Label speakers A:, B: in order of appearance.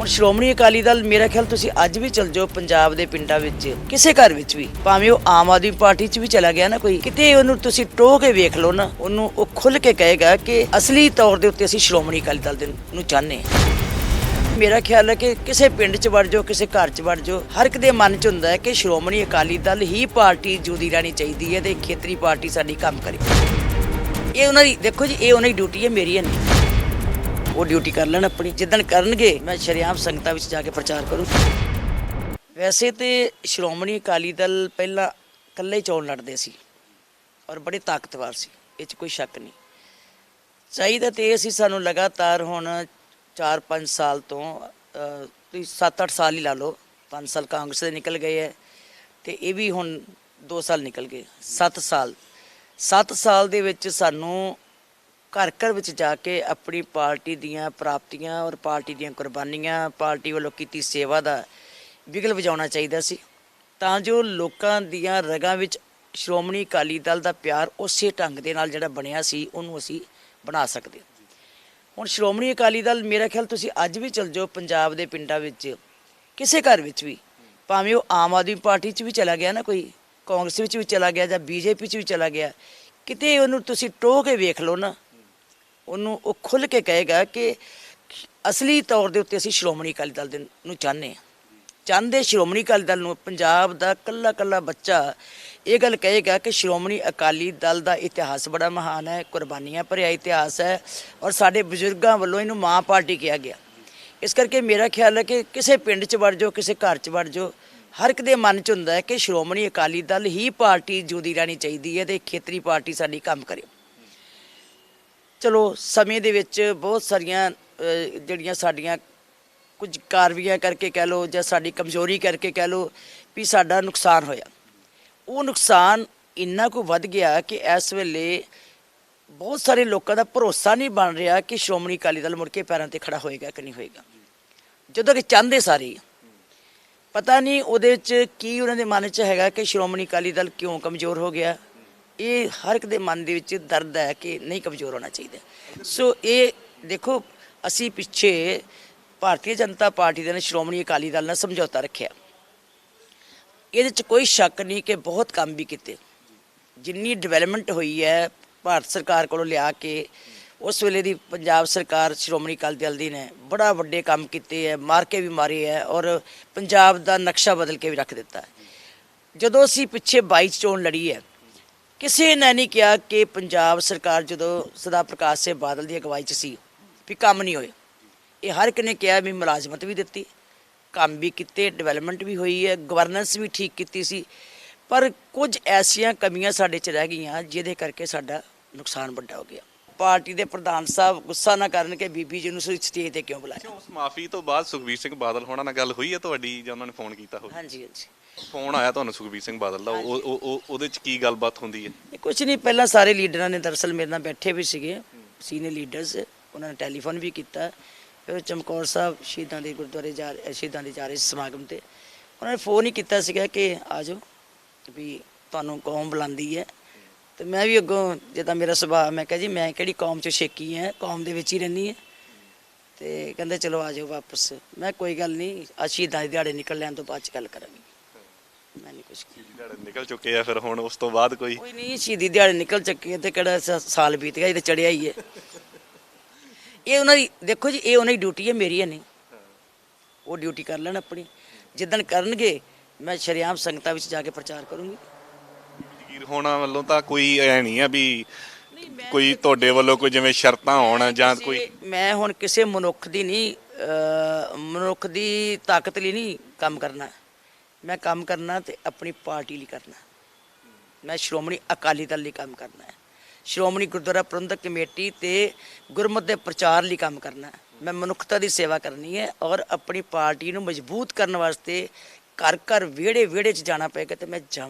A: ਹੁਣ ਸ਼੍ਰੋਮਣੀ ਅਕਾਲੀ ਦਲ ਮੇਰਾ ਖਿਆਲ ਤੁਸੀਂ ਅੱਜ ਵੀ ਚਲ ਜਾਓ ਪੰਜਾਬ ਦੇ ਪਿੰਡਾਂ ਵਿੱਚ, ਕਿਸੇ ਘਰ ਵਿੱਚ ਵੀ, ਭਾਵੇਂ ਉਹ ਆਮ ਆਦਮੀ ਪਾਰਟੀ 'ਚ ਵੀ ਚਲਾ ਗਿਆ ਨਾ ਕੋਈ, ਕਿਤੇ ਉਹਨੂੰ ਤੁਸੀਂ ਟੋਹ ਕੇ ਵੇਖ ਲਓ ਨਾ, ਉਹਨੂੰ ਉਹ ਖੁੱਲ ਕੇ ਕਹੇਗਾ ਕਿ ਅਸਲੀ ਤੌਰ ਦੇ ਉੱਤੇ ਅਸੀਂ ਸ਼੍ਰੋਮਣੀ ਅਕਾਲੀ ਦਲ ਦੇ ਨੂੰ ਚਾਹੁੰਦੇ ਹਾਂ। ਮੇਰਾ ਖਿਆਲ ਹੈ ਕਿ ਕਿਸੇ ਪਿੰਡ 'ਚ ਵੜ ਜਾਓ, ਕਿਸੇ ਘਰ 'ਚ ਵੜ ਜਾਓ, ਹਰ ਇੱਕ ਦੇ ਮਨ 'ਚ ਹੁੰਦਾ ਹੈ ਕਿ ਸ਼੍ਰੋਮਣੀ ਅਕਾਲੀ ਦਲ ਹੀ ਪਾਰਟੀ ਜੁਦੀ ਰਹਿਣੀ ਚਾਹੀਦੀ ਹੈ ਤੇ ਖੇਤਰੀ ਪਾਰਟੀ ਸਾਡੀ ਕੰਮ ਕਰੇ। ਇਹ ਉਹਨਾਂ ਦੀ, ਦੇਖੋ ਜੀ, ਇਹ ਉਹਨਾਂ ਦੀ ਡਿਊਟੀ ਹੈ, ਮੇਰੀ ਹੈ ਨਹੀਂ। ਉਹ ਡਿਊਟੀ ਕਰ ਲੈਣ ਆਪਣੀ। ਜਿੱਦਣ ਕਰਨਗੇ, ਮੈਂ ਸ਼ਰਿਆਮ ਸੰਗਤਾਂ ਵਿੱਚ ਜਾ ਕੇ ਪ੍ਰਚਾਰ ਕਰੂੰ। ਵੈਸੇ ਤੇ ਸ਼੍ਰੋਮਣੀ ਅਕਾਲੀ ਦਲ ਪਹਿਲਾਂ ਇਕੱਲੇ ਹੀ ਚੋਣ ਲੜਦੇ ਸੀ ਔਰ ਬੜੇ ਤਾਕਤਵਰ ਸੀ, ਇਹ 'ਚ ਕੋਈ ਸ਼ੱਕ ਨਹੀਂ। ਚਾਹੀਦਾ ਤੇ ਇਹ ਸੀ ਸਾਨੂੰ ਲਗਾਤਾਰ ਹੁਣ 4-5 ਸਾਲ ਤੋਂ ਤੁਸੀਂ 7-8 ਸਾਲ ਹੀ ਲਾ ਲਓ 5 ਸਾਲ ਕਾਂਗਰਸ ਦੇ ਨਿਕਲ ਗਏ ਹੈ ਤੇ ਇਹ ਵੀ ਹੁਣ 2 ਸਾਲ ਨਿਕਲ ਗਏ 7 ਸਾਲ। 7 ਸਾਲ ਦੇ ਵਿੱਚ ਸਾਨੂੰ ਘਰ ਘਰ ਵਿੱਚ ਜਾ ਕੇ ਆਪਣੀ ਪਾਰਟੀ ਦੀਆਂ ਪ੍ਰਾਪਤੀਆਂ ਔਰ ਪਾਰਟੀ ਦੀਆਂ ਕੁਰਬਾਨੀਆਂ, ਪਾਰਟੀ ਵੱਲੋਂ ਕੀਤੀ ਸੇਵਾ ਦਾ ਵਿਗਲ ਵਜਾਉਣਾ ਚਾਹੀਦਾ ਸੀ। ਤਾਂ ਜੋ ਲੋਕਾਂ ਦੀਆਂ ਰਗਾਂ ਵਿੱਚ ਸ਼੍ਰੋਮਣੀ ਅਕਾਲੀ ਦਲ ਦਾ ਪਿਆਰ ਉਸੇ ਢੰਗ ਦੇ ਨਾਲ ਜਿਹੜਾ ਬਣਿਆ ਸੀ, ਉਹਨੂੰ ਅਸੀਂ ਬਣਾ ਸਕਦੇ ਹੁਣ ਸ਼੍ਰੋਮਣੀ ਅਕਾਲੀ ਦਲ, ਮੇਰਾ ਖਿਆਲ ਤੁਸੀਂ ਅੱਜ ਵੀ ਚਲ ਜਾਓ ਪੰਜਾਬ ਦੇ ਪਿੰਡਾਂ ਵਿੱਚ, ਕਿਸੇ ਘਰ ਵਿੱਚ ਵੀ, ਭਾਵੇਂ ਉਹ ਆਮ ਆਦਮੀ ਪਾਰਟੀ 'ਚ ਵੀ ਚਲਾ ਗਿਆ ਨਾ ਕੋਈ, ਕਾਂਗਰਸ ਵਿੱਚ ਵੀ ਚਲਾ ਗਿਆ ਜਾਂ ਬੀਜੇਪੀ 'ਚ ਵੀ ਚਲਾ ਗਿਆ, ਕਿਤੇ ਉਹਨੂੰ ਤੁਸੀਂ ਟੋਹ ਕੇ ਵੇਖ ਲਓ ਨਾ ਉਹਨੂੰ ਉਹ ਖੁੱਲ ਕੇ ਕਹੇਗਾ ਕਿ ਅਸਲੀ ਤੌਰ ਦੇ ਉੱਤੇ ਅਸੀਂ ਸ਼੍ਰੋਮਣੀ ਅਕਾਲੀ ਦਲ ਦੇ ਨੂੰ ਚਾਹੁੰਦੇ ਹਾਂ। ਚਾਹੁੰਦੇ ਸ਼੍ਰੋਮਣੀ ਅਕਾਲੀ ਦਲ ਨੂੰ, ਪੰਜਾਬ ਦਾ ਕੱਲਾ ਕੱਲਾ ਬੱਚਾ ਇਹ ਗੱਲ ਕਹੇਗਾ ਕਿ ਸ਼੍ਰੋਮਣੀ ਅਕਾਲੀ ਦਲ ਦਾ ਇਤਿਹਾਸ ਬੜਾ ਮਹਾਨ ਹੈ, ਕੁਰਬਾਨੀਆਂ ਭਰਿਆ ਇਤਿਹਾਸ ਹੈ ਔਰ ਸਾਡੇ ਬਜ਼ੁਰਗਾਂ ਵੱਲੋਂ ਇਹਨੂੰ ਮਾਂ ਪਾਰਟੀ ਕਿਹਾ ਗਿਆ। ਇਸ ਕਰਕੇ ਮੇਰਾ ਖਿਆਲ ਹੈ ਕਿ ਕਿਸੇ ਪਿੰਡ 'ਚ ਵੜ ਜਾਓ, ਕਿਸੇ ਘਰ 'ਚ ਵੜ ਜਾਓ, ਹਰ ਇੱਕ ਦੇ ਮਨ 'ਚ ਹੁੰਦਾ ਹੈ ਕਿ ਸ਼੍ਰੋਮਣੀ ਅਕਾਲੀ ਦਲ ਹੀ ਪਾਰਟੀ ਜੁਦੀ ਰਹਿਣੀ ਚਾਹੀਦੀ ਹੈ ਤੇ ਖੇਤਰੀ ਪਾਰਟੀ ਸਾਡੀ ਕੰਮ ਕਰੇ। ਚਲੋ, ਸਮੇਂ ਦੇ ਵਿੱਚ ਬਹੁਤ ਸਾਰੀਆਂ ਜਿਹੜੀਆਂ ਸਾਡੀਆਂ ਕੁਝ ਕਾਰਵਾਈਆਂ ਕਰਕੇ ਕਹਿ ਲਓ ਜਾਂ ਸਾਡੀ ਕਮਜ਼ੋਰੀ ਕਰਕੇ ਕਹਿ ਲਓ ਵੀ ਸਾਡਾ ਨੁਕਸਾਨ ਹੋਇਆ। ਉਹ ਨੁਕਸਾਨ ਇੰਨਾ ਕੁ ਵੱਧ ਗਿਆ ਕਿ ਇਸ ਵੇਲੇ ਬਹੁਤ ਸਾਰੇ ਲੋਕਾਂ ਦਾ ਭਰੋਸਾ ਨਹੀਂ ਬਣ ਰਿਹਾ ਕਿ ਸ਼੍ਰੋਮਣੀ ਅਕਾਲੀ ਦਲ ਮੁੜ ਕੇ ਪੈਰਾਂ ਤੇ ਖੜਾ ਹੋਏਗਾ ਕਿ ਨਹੀਂ ਹੋਏਗਾ। ਜਦੋਂ ਕਿ ਚਾਹੁੰਦੇ ਸਾਰੇ ਪਤਾ ਨਹੀਂ ਉਹਦੇ ਵਿੱਚ ਕੀ ਉਹਨਾਂ ਦੇ ਮਨ 'ਚ ਹੈਗਾ ਕਿ ਸ਼੍ਰੋਮਣੀ ਅਕਾਲੀ ਦਲ ਕਿਉਂ ਕਮਜ਼ੋਰ ਹੋ ਗਿਆ। ਇਹ ਹਰ ਇੱਕ ਦੇ ਮਨ ਦੇ ਵਿੱਚ ਦਰਦ ਹੈ ਕਿ ਨਹੀਂ ਕਮਜ਼ੋਰ ਹੋਣਾ ਚਾਹੀਦਾ। ਸੋ ਇਹ ਦੇਖੋ, ਅਸੀਂ ਪਿੱਛੇ ਭਾਰਤੀ ਜਨਤਾ ਪਾਰਟੀ ਦੇ ਨੇ ਸ਼੍ਰੋਮਣੀ ਅਕਾਲੀ ਦਲ ਨਾਲ ਸਮਝੌਤਾ ਰੱਖਿਆ। ਇਹਦੇ 'ਚ ਕੋਈ ਸ਼ੱਕ ਨਹੀਂ ਕਿ ਬਹੁਤ ਕੰਮ ਵੀ ਕੀਤੇ। ਜਿੰਨੀ ਡਿਵੈਲਪਮੈਂਟ ਹੋਈ ਹੈ, ਭਾਰਤ ਸਰਕਾਰ ਕੋਲੋਂ ਲਿਆ ਕੇ, ਉਸ ਵੇਲੇ ਦੀ ਪੰਜਾਬ ਸਰਕਾਰ ਸ਼੍ਰੋਮਣੀ ਅਕਾਲੀ ਦਲ ਦੀ ਨੇ ਬੜਾ ਵੱਡੇ ਕੰਮ ਕੀਤੇ ਹੈ, ਮਾਰ ਕੇ ਵੀ ਮਾਰੇ ਹੈ ਔਰ ਪੰਜਾਬ ਦਾ ਨਕਸ਼ਾ ਬਦਲ ਕੇ ਵੀ ਰੱਖ ਦਿੱਤਾ ਜਦੋਂ ਅਸੀਂ ਪਿੱਛੇ 22 'ਚ ਚੋਣ ਲੜੀ ਹੈ ਕਿਸੇ ਨੇ ਨਹੀਂ ਕਿਹਾ ਕਿ ਪੰਜਾਬ ਸਰਕਾਰ ਜਦੋਂ ਸਦਾ ਪ੍ਰਕਾਸ਼ ਸਿੰਘ ਬਾਦਲ ਦੀ ਅਗਵਾਈ 'ਚ ਸੀ ਵੀ ਕੰਮ ਨਹੀਂ ਹੋਏ। ਇਹ ਹਰ ਇੱਕ ਨੇ ਕਿਹਾ ਵੀ ਮੁਲਾਜ਼ਮਤ ਵੀ ਦਿੱਤੀ, ਕੰਮ ਵੀ ਕੀਤੇ ਡਿਵੈਲਪਮੈਂਟ ਵੀ ਹੋਈ ਹੈ ਗਵਰਨੈਂਸ ਵੀ ਠੀਕ ਕੀਤੀ ਸੀ। ਪਰ ਕੁਝ ਐਸੀਆਂ ਕਮੀਆਂ ਸਾਡੇ 'ਚ ਰਹਿ ਗਈਆਂ ਜਿਹਦੇ ਕਰਕੇ ਸਾਡਾ ਨੁਕਸਾਨ ਵੱਡਾ ਹੋ ਗਿਆ। ਪਾਰਟੀ ਦੇ ਪ੍ਰਧਾਨ ਸਾਹਿਬ ਗੁੱਸਾ ਨਾ ਕਰਨ ਕਿ ਬੀਬੀ ਜੀ ਨੂੰ ਸਟੇਜ ਤੇ ਕਿਉਂ ਬੁਲਾਇਆ?
B: ਉਸ ਮਾਫੀ ਤੋਂ ਬਾਅਦ ਸੁਖਬੀਰ ਸਿੰਘ ਬਾਦਲ ਹੋਣਾ ਨਾਲ ਗੱਲ ਹੋਈ ਹੈ ਤੁਹਾਡੀ ਜਾਂ ਉਹਨਾਂ ਨੇ ਫੋਨ ਕੀਤਾ ਹੋਵੇ?
A: ਹਾਂਜੀ ਹਾਂਜੀ।
B: ਫੋਨ ਆਇਆ ਤੁਹਾਨੂੰ ਸੁਖਬੀਰ ਸਿੰਘ ਬਾਦਲ ਦਾ ਉਹ ਉਹ- ਉਹ ਉਹਦੇ ਚ ਕੀ ਗੱਲਬਾਤ ਹੁੰਦੀ ਹੈ?
A: ਕੁਝ ਨਹੀਂ ਪਹਿਲਾਂ ਸਾਰੇ ਲੀਡਰਾਂ ਨੇ ਦਰਅਸਲ ਮੇਰੇ ਨਾਲ ਬੈਠੇ ਵੀ ਸੀਗੇ ਸੀਨੀਅਰ ਲੀਡਰਸ ਉਹਨਾਂ ਨੇ ਟੈਲੀਫੋਨ ਵੀ ਕੀਤਾ। ਫਿਰ ਚਮਕੌਰ ਸਾਹਿਬ ਸ਼ਹੀਦਾਂ ਦੇ ਗੁਰਦੁਆਰੇ ਜਾ ਰਹੇ- ਸ਼ਹੀਦਾਂ ਦੇ ਜਾ ਰਹੇ ਸਮਾਗਮ ਤੇ। ਉਹਨਾਂ ਨੇ ਫੋਨ ਹੀ ਕੀਤਾ ਸੀਗਾ ਕਿ ਆ ਜਾਓ ਵੀ ਤੁਹਾਨੂੰ ਕੌਮ ਬੁਲਾਉਂਦੀ ਹੈ। ਤੇ ਮੈਂ ਵੀ ਅੱਗੋਂ ਜਿੱਦਾਂ ਮੇਰਾ ਸੁਭਾਅ ਮੈਂ ਕਿਹਾ ਜੀ ਮੈਂ ਕਿਹੜੀ ਕੌਮ ਚ ਛੇਕੀ ਹੈ ਕੌਮ ਦੇ ਵਿੱਚ ਹੀ ਰਹਿੰਦੀ ਹੈ ਤੇ ਕਹਿੰਦੇ ਚਲੋ ਆ ਜਾਓ ਵਾਪਸ। ਮੈਂ ਕੋਈ ਗੱਲ ਨਹੀਂ ਸ਼ਹੀਦਾਂ ਦੇ ਦਿਹਾੜੇ ਨਿਕਲ ਲੈਣ ਤੋਂ ਬਾਅਦ ਚ ਗੱਲ ਕਰਾਂਗੇ। ਮੈਂ ਨਹੀਂ ਕੁਝ
B: ਜਿਹੜੇ ਨਿਕਲ ਚੁੱਕੇ ਆ ਫਿਰ ਹੁਣ ਉਸ ਤੋਂ ਬਾਅਦ ਕੋਈ
A: ਕੋਈ ਨਹੀਂ ਸ਼ਹੀਦੀ ਦਿਹਾੜੇ ਨਿਕਲ ਚੱਕੇ ਤੇ ਕਿਹੜਾ ਸ- ਸਾਲ ਬੀਤ ਗਿਆ ਇਹ ਤੇ ਚੜਿਆ ਹੀ ਹੈ ਇਹ ਉਹਨਾਂ ਦੀ ਦੇਖੋ ਜੀ ਇਹ ਉਹਨਾਂ ਦੀ ਡਿਊਟੀ ਹੈ ਮੇਰੀ ਹੈ ਨਹੀਂ ਉਹ ਡਿਊਟੀ ਕਰ ਲੈਣ ਆਪਣੀ। ਜਿੱਦਣ ਕਰਨਗੇ ਮੈਂ ਸ਼ਰਿਆਮ ਸੰਗਤਾਂ ਵਿੱਚ ਜਾ ਕੇ ਪ੍ਰਚਾਰ ਕਰੂੰਗੀ।
B: ਹੋਣਾ ਵੱਲੋਂ ਤਾਂ ਕੋਈ ਐ ਨਹੀਂ ਆ ਵੀ ਕੋਈ ਤੁਹਾਡੇ ਵੱਲੋਂ ਕੋਈ ਜਿਵੇਂ ਸ਼ਰਤਾਂ ਹੋਣ ਜਾਂ ਕੋਈ
A: ਮੈਂ ਹੁਣ ਕਿਸੇ ਮਨੁੱਖ ਦੀ ਨਹੀਂ ਅਹ, ਮਨੁੱਖ ਦੀ ਤਾਕਤ ਲਈ ਨਹੀਂ ਕੰਮ ਕਰਨਾ। ਮੈਂ ਕੰਮ ਕਰਨਾ ਤੇ ਆਪਣੀ ਪਾਰਟੀ ਲਈ ਕਰਨਾ। ਮੈਂ ਸ਼੍ਰੋਮਣੀ ਅਕਾਲੀ ਦਲ ਲਈ ਕੰਮ ਕਰਨਾ ਹੈ। ਸ਼੍ਰੋਮਣੀ ਗੁਰਦੁਆਰਾ ਪ੍ਰਬੰਧਕ ਕਮੇਟੀ ਤੇ ਗੁਰਮਤਿ ਦੇ ਪ੍ਰਚਾਰ ਲਈ ਕੰਮ ਕਰਨਾ ਹੈ। ਮੈਂ ਮਨੁੱਖਤਾ ਦੀ ਸੇਵਾ ਕਰਨੀ ਹੈ ਔਰ ਆਪਣੀ ਪਾਰਟੀ ਨੂੰ ਮਜ਼ਬੂਤ ਕਰਨ ਵਾਸਤੇ ਘਰ ਘਰ ਵਿਹੜੇ ਵਿਹੜੇ 'ਚ ਜਾਣਾ ਪਏਗਾ ਤੇ ਮੈਂ ਜਾਵਾਂ।